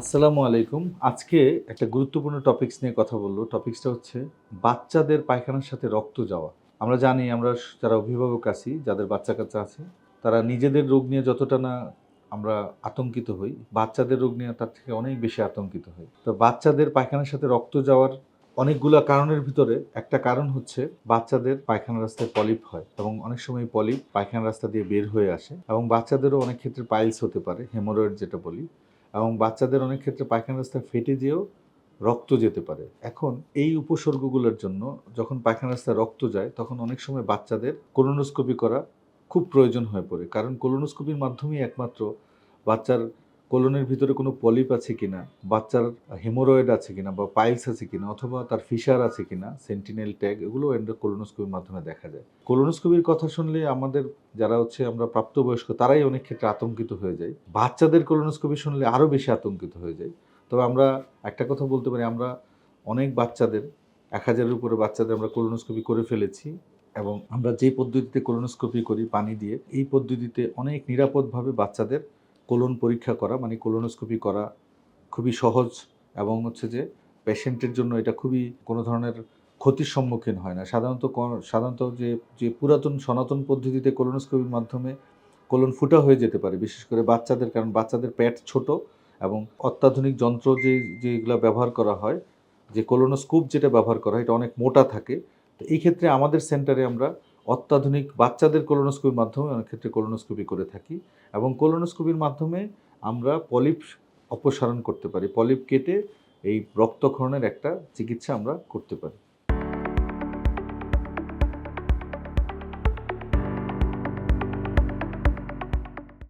আসসালামু আলাইকুম। আজকে একটা গুরুত্বপূর্ণ টপিক্স নিয়ে কথা বলব। টপিকসটা হচ্ছে বাচ্চাদের পায়খানার সাথে রক্ত যাওয়া। আমরা জানি আমরা যারা অভিভাবক আছি, যাদের বাচ্চা কাচ্চা আছে, তারা নিজেদের রোগ নিয়ে যতটা না আমরা আতঙ্কিত হই, বাচ্চাদের রোগ নিয়ে তার থেকে অনেক বেশি আতঙ্কিত হই। তো বাচ্চাদের পায়খানার সাথে রক্ত যাওয়ার অনেকগুলো কারণের ভিতরে একটা কারণ হচ্ছে বাচ্চাদের পায়খানা রাস্তায় পলিপ হয় এবং অনেক সময় পলিপ পায়খানা রাস্তা দিয়ে বের হয়ে আসে এবং বাচ্চাদেরও অনেক ক্ষেত্রে পাইলস হতে পারে, হেমোরয়েড যেটা বলি। এবং বাচ্চাদের অনেক ক্ষেত্রে পায়খানা রাস্তা ফেটে যেও রক্ত যেতে পারে। এখন এই উপসর্গগুলোর জন্য যখন পায়খানা রাস্তায় রক্ত যায়, তখন অনেক সময় বাচ্চাদের কোলোনোস্কোপি করা খুব প্রয়োজন হয়ে পড়ে। কারণ কোলোনোস্কোপির মাধ্যমেই একমাত্র বাচ্চার কোলনের ভিতরে কোনো পলিপ আছে কিনা? বাচ্চার হেমোরয়েড আছে কিনা বা পাইলস আছে কিনা? অথবা তার ফিশার আছে কিনা? সেন্টিনেল ট্যাগ, এগুলো কোলোনোস্কোপির মাধ্যমে দেখা যায়। কোলোনোস্কোপির কথা শুনলে আমাদের যারা হচ্ছে আমরা প্রাপ্তবয়স্ক, তারাই অনেক ক্ষেত্রে আতঙ্কিত হয়ে যায়। বাচ্চাদের কোলোনোস্কোপি শুনলে আরও বেশি আতঙ্কিত হয়ে যায়। তবে আমরা একটা কথা বলতে পারি, আমরা অনেক বাচ্চাদের, এক হাজারের উপরে বাচ্চাদের আমরা কোলোনোস্কোপি করে ফেলেছি এবং আমরা যে পদ্ধতিতে কোলোনোস্কোপি করি পানি দিয়ে, এই পদ্ধতিতে অনেক নিরাপদভাবে বাচ্চাদের কোলন পরীক্ষা করা মানে কোলোনোস্কোপি করা খুবই সহজ এবং হচ্ছে যে পেশেন্টের জন্য এটা খুবই কোনো ধরনের ক্ষতির সম্মুখীন হয় না। সাধারণত সাধারণত যে যে পুরাতন সনাতন পদ্ধতিতে কোলোনোস্কোপির মাধ্যমে কোলন ফুটা হয়ে যেতে পারে, বিশেষ করে বাচ্চাদের, কারণ বাচ্চাদের পেট ছোট এবং অত্যাধুনিক যন্ত্র যে, যেগুলো ব্যবহার করা হয়, যে কোলোনোস্কোপ যেটা ব্যবহার করা হয়, এটা অনেক মোটা থাকে। তো এই ক্ষেত্রে আমাদের সেন্টারে আমরা অত্যাধুনিক বাচ্চাদের কোলোনোস্কোপির মাধ্যমে, অনেক ক্ষেত্রে কোলোনোস্কোপি করে থাকি এবং কোলোনোস্কোপির মাধ্যমে আমরা পলিপ অপসারণ করতে পারি। পলিপ কেটে এই রক্তক্ষরণের একটা চিকিৎসা আমরা করতে পারি।